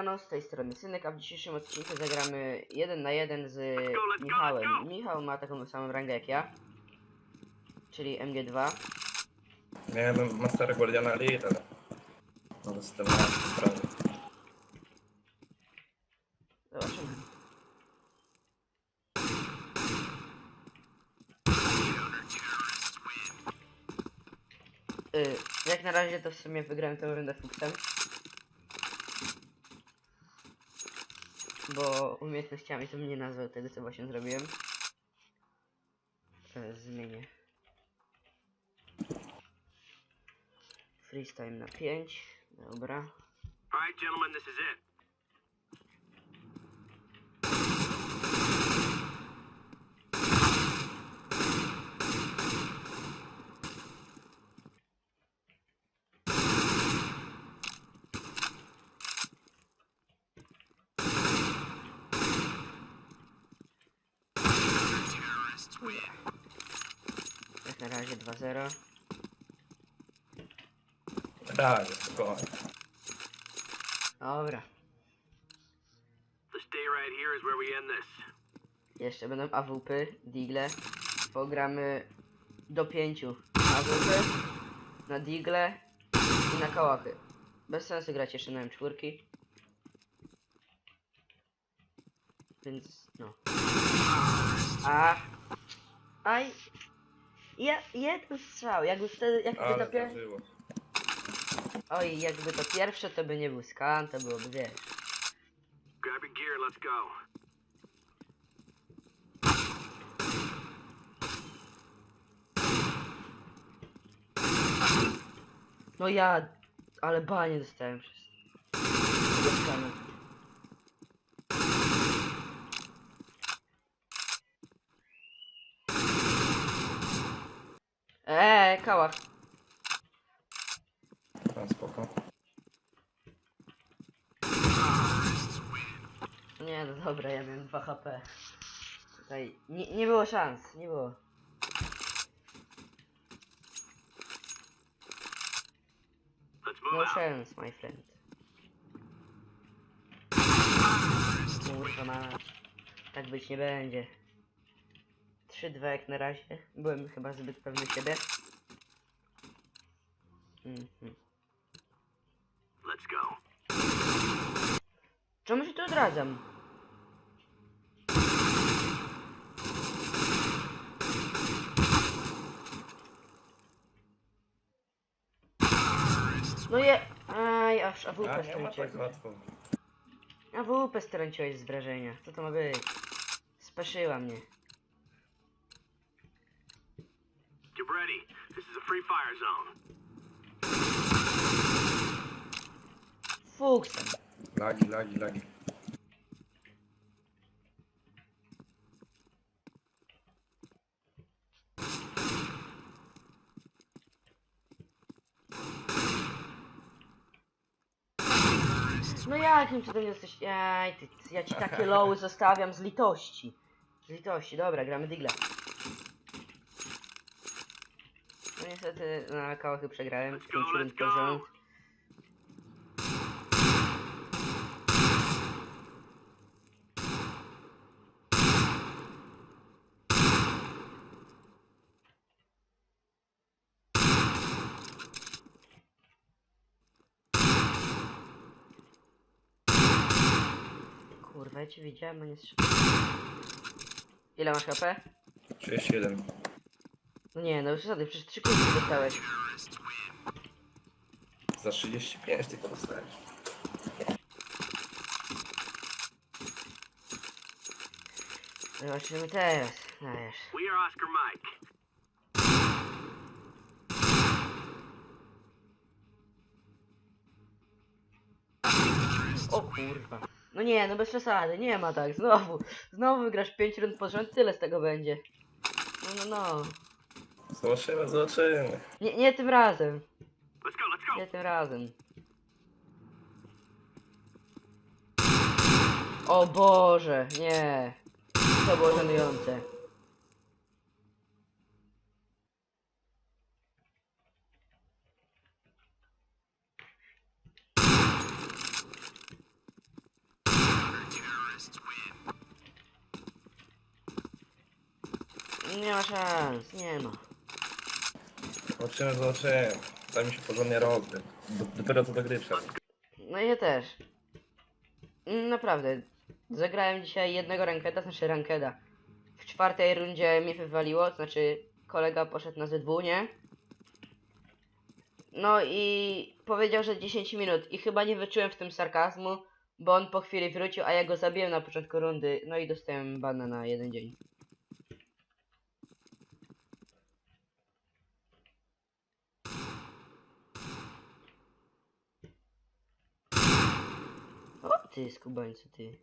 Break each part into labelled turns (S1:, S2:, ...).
S1: Siemano, z tej strony Synek, a w dzisiejszym odcinku zagramy 1 na 1 z Michałem. Michał ma taką samą rangę jak ja, czyli MG2.
S2: Miałem Mastera Guardiana Elite, ale... Może z tym na sprawy.
S1: Zobaczymy. Y, jak na razie to w sumie wygrałem tę rundę fuksem. Bo umiejętnościami to mnie nazwał tego co właśnie zrobiłem. Teraz zmienię. Freestyle na 5. Dobra.
S3: All right, gentlemen, this is it.
S1: Razie 2-0.
S2: Tak, spokojnie.
S1: Dobra.
S3: This day right here is where we end this.
S1: Jeszcze będą AWP, Digle. Pogramy do pięciu. AWP, na Digle i na kałachy. Bez sensu grać jeszcze na M4. Więc no. A. Aj. Ja, jeden strzał. Jakby wtedy, jakby
S2: Ale
S1: to pier...
S2: zdarzyło.
S1: Oj, jakby to pierwsze to by nie był skan, to byłoby wiesz.
S3: Grab your gear, let's go.
S1: No ja, ale banie dostałem przez przez skana. Eee, kałach.
S2: Tam spoko.
S1: Nie, no dobra, ja miałem 2 HP. Tutaj nie, nie było szans, nie było. No chance, my friend. Kurwa. Tak być nie będzie. 3-2 jak na razie. Byłem chyba zbyt pewny siebie. Mhm.
S3: Let's go.
S1: Czemu się tu odradzam? No je... Aj, aż
S2: A
S1: AWP
S2: ma
S1: strąciłeś.
S2: tak.
S1: AWP strąciłeś z wrażenia. Co to ma być? Speszyła mnie.
S3: Free fire zone.
S1: Fuksem.
S2: Lagi, lagi, lagi.
S1: No jakim cudem jesteś? Aj, ty, ja ci takie loły zostawiam z litości. Z litości, dobra, gramy digle. No niestety na kałachy przegrałem.
S3: Let's go,
S1: 5 rund pod rząd. Kurwa, ja cię widziałem, a nie strzelałem. Ile masz HP?
S2: 31.
S1: No nie, no już przecież trzy kulki dostałeś.
S2: Za 35 tylko dostajesz.
S1: Zobaczymy teraz. Dajesz.
S3: We are Oscar Mike.
S1: O kurwa. No nie, no bez przesady, nie ma tak, znowu. Znowu wygrasz 5 rund pod rząd, tyle z tego będzie. No, no, no.
S2: Zobaczymy, zobaczymy.
S1: Nie, nie tym razem.
S3: Let's go, let's go.
S1: Nie tym razem. O Boże, nie. To było żenujące. Nie ma szans, nie ma.
S2: Zobaczymy, zobaczymy. Daj mi się porządnie rozgryć. Do- Dopiero co do gry wszedł.
S1: No ja też. Mm, Naprawdę. Zagrałem dzisiaj jednego rankeda, znaczy rankeda. W czwartej rundzie mnie wywaliło, znaczy kolega poszedł na ZW, nie? No i powiedział, że 10 minut i chyba nie wyczułem w tym sarkazmu, bo on po chwili wrócił, a ja go zabiłem na początku rundy, no i dostałem bana na jeden dzień. O ty skubańcu, ty.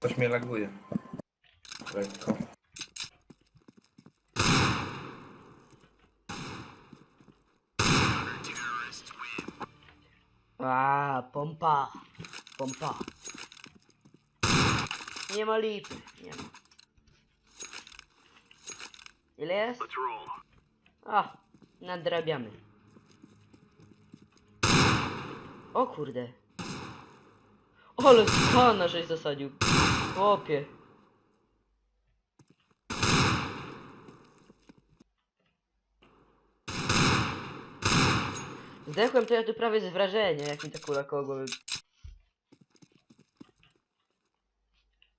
S2: Coś mnie laguje. Lekko.
S1: A, pompa. Pompa. Nie ma lipy. Nie ma. Ile jest? A, nadrabiamy. O kurde. Ale skana żeś zasadził. Chłopie. Zdechłem to ja tu prawie z wrażenia, jak mi ta kula koło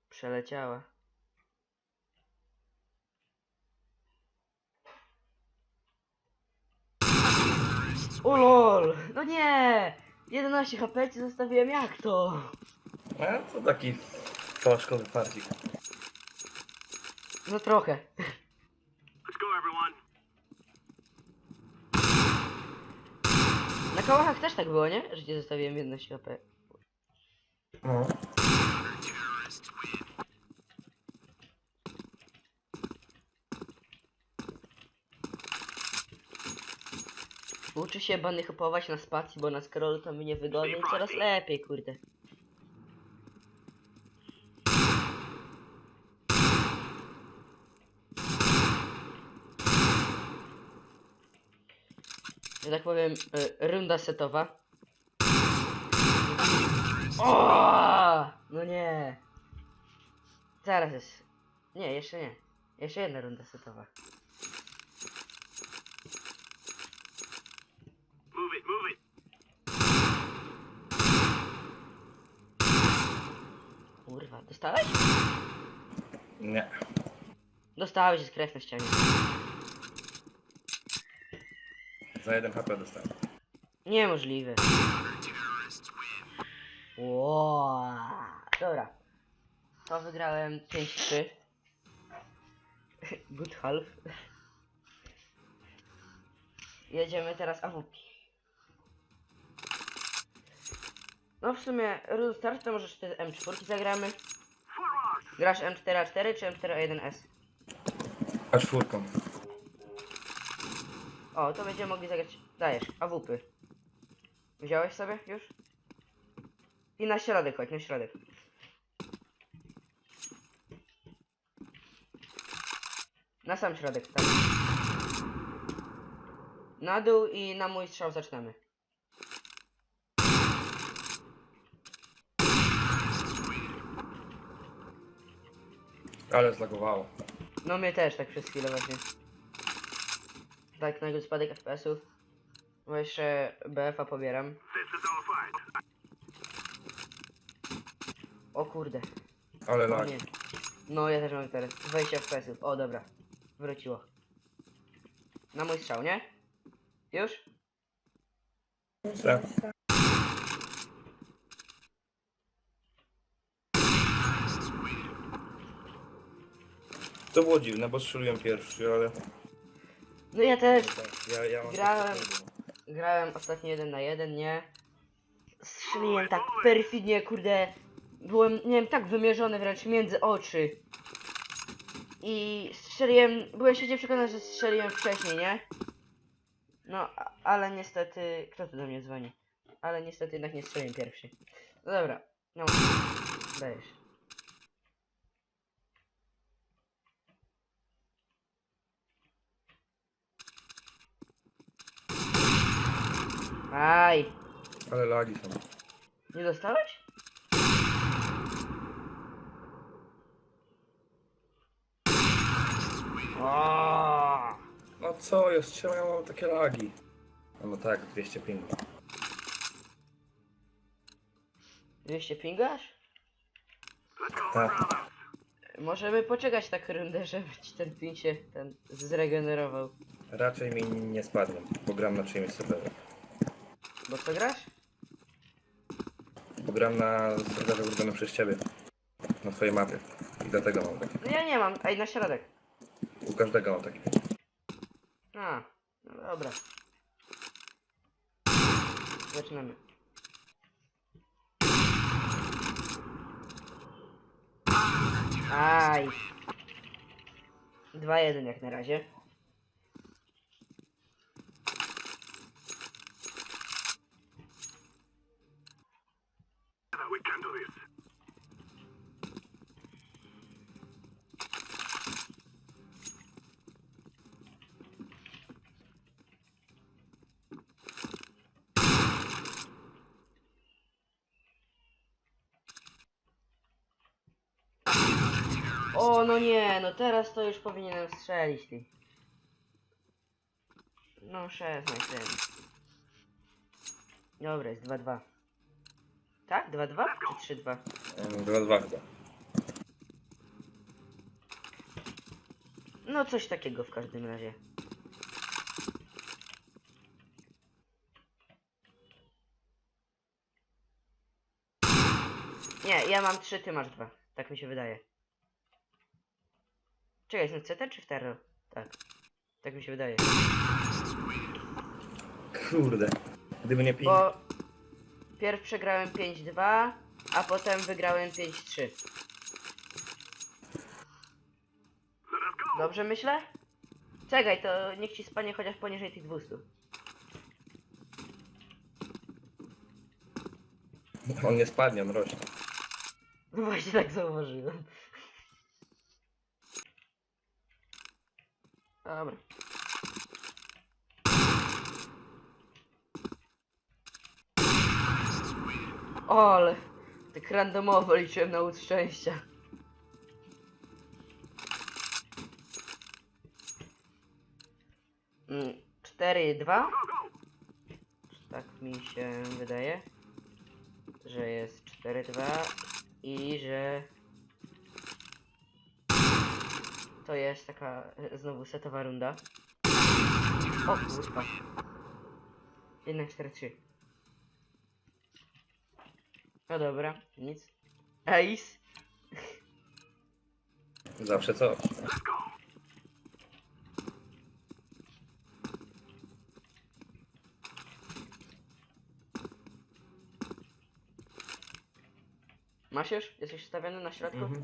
S1: przeleciała. O lol! No nie! 11 HP ci zostawiłem, jak to?
S2: A to taki pałaszkowy farcik.
S1: No trochę.
S3: Let's go, everyone.
S1: Na kołachach też tak było, nie? Że ci zostawiłem 11 HP.
S2: No.
S1: Uczy się bany hopować na spacji, bo na scrollu to mi niewygodnie i coraz lepiej, kurde. Że tak powiem, y, runda setowa. O! No nie. Zaraz jest. Nie, jeszcze nie. Jeszcze jedna runda setowa.
S3: Move it, move it.
S1: Kurwa, dostałeś?
S2: Nie.
S1: Dostałeś, jest krew na ścianie.
S2: Za jeden HP dostałem.
S1: Niemożliwe. Wow. Dobra. To wygrałem 5-3. Good half. Jedziemy teraz AWP. No w sumie, run start to możesz ty M4 zagramy. Grasz M4A4 czy M4A1S?
S2: A czwórką.
S1: O, to będziemy mogli zagrać. Dajesz, AWP. Wziąłeś sobie już? I na środek chodź, na środek. Na sam środek, tak. Na dół i na mój strzał zaczynamy.
S2: Ale zlagowało.
S1: No mnie też tak przez chwilę właśnie. Tak nagle spadek FPS-ów. Bo jeszcze BF-a pobieram. O kurde.
S2: Ale
S1: No
S2: lag.
S1: nie. No ja też mam teraz 20 FPS-ów. O dobra. Wróciło. Na mój strzał, nie? Już?
S2: Tak. To było dziwne, bo strzeliłem pierwszy, ale...
S1: No ja też.
S2: Tak, ja, ja mam
S1: Grałem. Grałem ostatnio jeden na jeden, nie? Strzeliłem tak perfidnie, kurde. Byłem, nie wiem, tak wymierzony wręcz między oczy. I strzeliłem, byłem świetnie przekonany, że strzeliłem wcześniej, nie? No, a- ale niestety, kto tu do mnie dzwoni? Ale niestety jednak nie strzeliłem pierwszy. No dobra, no, dajesz. Aj.
S2: Ale lagi są.
S1: Nie dostałeś? O!
S2: No co jest, czemu ja mam takie lagi? No, no tak, 200 pingu.
S1: 200 pingasz?
S2: Tak.
S1: Możemy poczekać tak rundę, żeby ci ten pin się ten zregenerował.
S2: Raczej mi nie spadnie, bo gram na czyimś serwerze.
S1: Bo co grasz?
S2: Gram na serwerze ulubionym przez ciebie. Na twojej mapie. I dlatego mam taki.
S1: No ja nie mam, ej na środek.
S2: U każdego mam taki.
S1: A, no dobra. Zaczynamy. Aj. 2-1 jak na razie. O, no nie, no teraz to już powinienem strzelić ty. No 16 ten. Dobra, jest 2-2. Tak? 2-2 czy 3-2?
S2: 2-2 chyba.
S1: No coś takiego w każdym razie. Nie, ja mam 3, ty masz 2. Tak mi się wydaje. Czekaj, jestem w CT czy w Terror? Tak. Tak mi się wydaje.
S2: Kurde. Gdyby nie ping.
S1: Bo pierw przegrałem 5-2, a potem wygrałem 5-3.
S3: Let us go.
S1: Dobrze myślę? Czekaj, to niech ci spanie chociaż poniżej tych 200.
S2: On nie spadnie, on rośnie.
S1: No właśnie tak zauważyłem. Dobra. Ale tak randomowo liczyłem na łód szczęścia. Mm, 4-2. Tak mi się wydaje że jest 4-2 i że to jest taka e, znowu setowa runda. O kurwa. Jednak 4-3. No dobra, nic. Ace.
S2: Zawsze coś.
S1: Masz już? Jesteś ustawiony na środku?
S2: Mhm.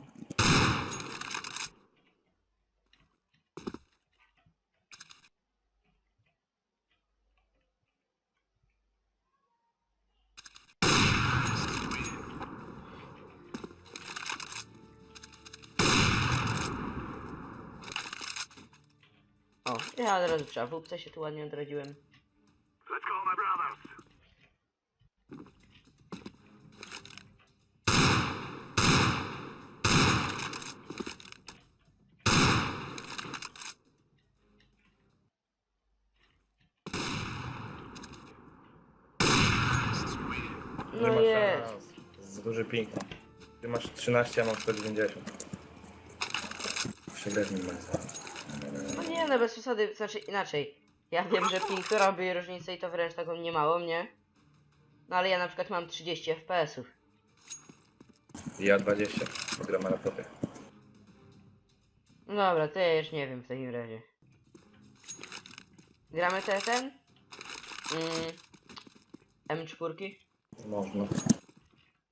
S1: O, ja od razu przy AWP się tu ładnie odrodziłem.
S3: Let's go, my brothers.
S2: Nie
S1: No
S2: ma
S1: jest.
S2: Z duży ping. Ty masz 13, a mam 190. Przegrać mi
S1: No nie, no bez przesady, znaczy inaczej. Ja wiem, że ping robi różnicę i to wręcz taką niemałą, nie? No ale ja na przykład mam 30 FPS-ów.
S2: Ja 20, bo gram na laptopie.
S1: No dobra, to ja już nie wiem w takim razie. Gramy te ten? Mm, M4?
S2: Można.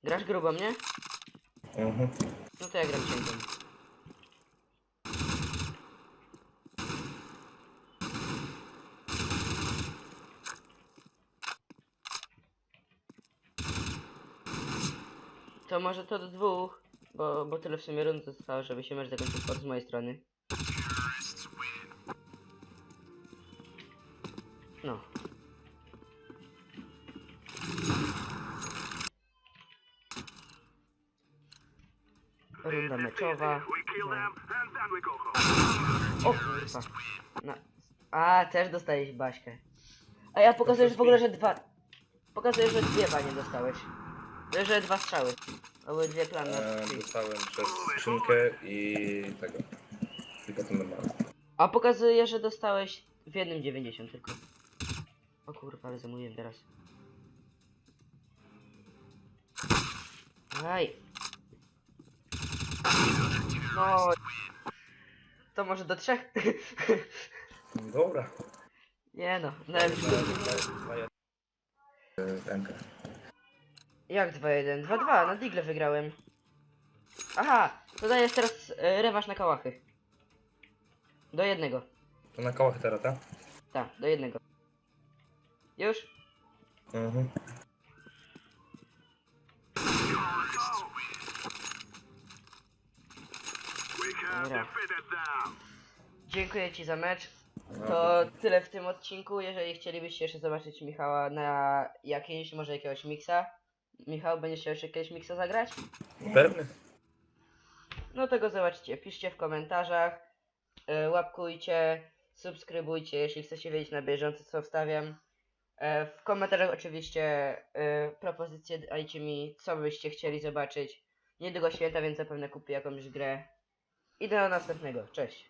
S1: Grasz grubo mnie?
S2: Mhm.
S1: No to ja gram cienką. To może to do dwóch, bo, bo tyle w sumie rund zostało, żeby się mecz zakończył pod z mojej strony. No. Runda meczowa. No. O kurwa. No. A, też dostałeś Baśkę. A ja pokazuję że w ogóle, że dwa... Pokazuję, że dwie banie dostałeś. Że dwa strzały. Były dwie plany.
S2: E, dostałem przez skrzynkę i tego. I potem normalnie.
S1: A pokazuje, że dostałeś w jednym 90 tylko. O kurwa, ale zamówiłem teraz. Aj. No. To może do trzech?
S2: Dobra.
S1: Nie no, nawet
S2: E, MK.
S1: Jak 2-1? 2-2, na Digle wygrałem. Aha, to dajesz teraz e, rewanż na kałachy. Do jednego.
S2: To na kołach teraz, tak?
S1: Tak, do jednego. Już?
S2: Mhm.
S1: Dobra. Dziękuję ci za mecz.
S2: No,
S1: To tyle w tym odcinku. Jeżeli chcielibyście jeszcze zobaczyć Michała na jakimś, może jakiegoś miksa. Michał, będziesz chciał jeszcze jakiegoś miksa zagrać?
S2: Pewny?
S1: No to go zobaczcie. Piszcie w komentarzach. e, Łapkujcie, subskrybujcie, jeśli chcecie wiedzieć na bieżąco co wstawiam. E, W komentarzach oczywiście e, propozycje dajcie mi, co byście chcieli zobaczyć. Niedługo święta, więc zapewne kupię jakąś grę. I do następnego. Cześć.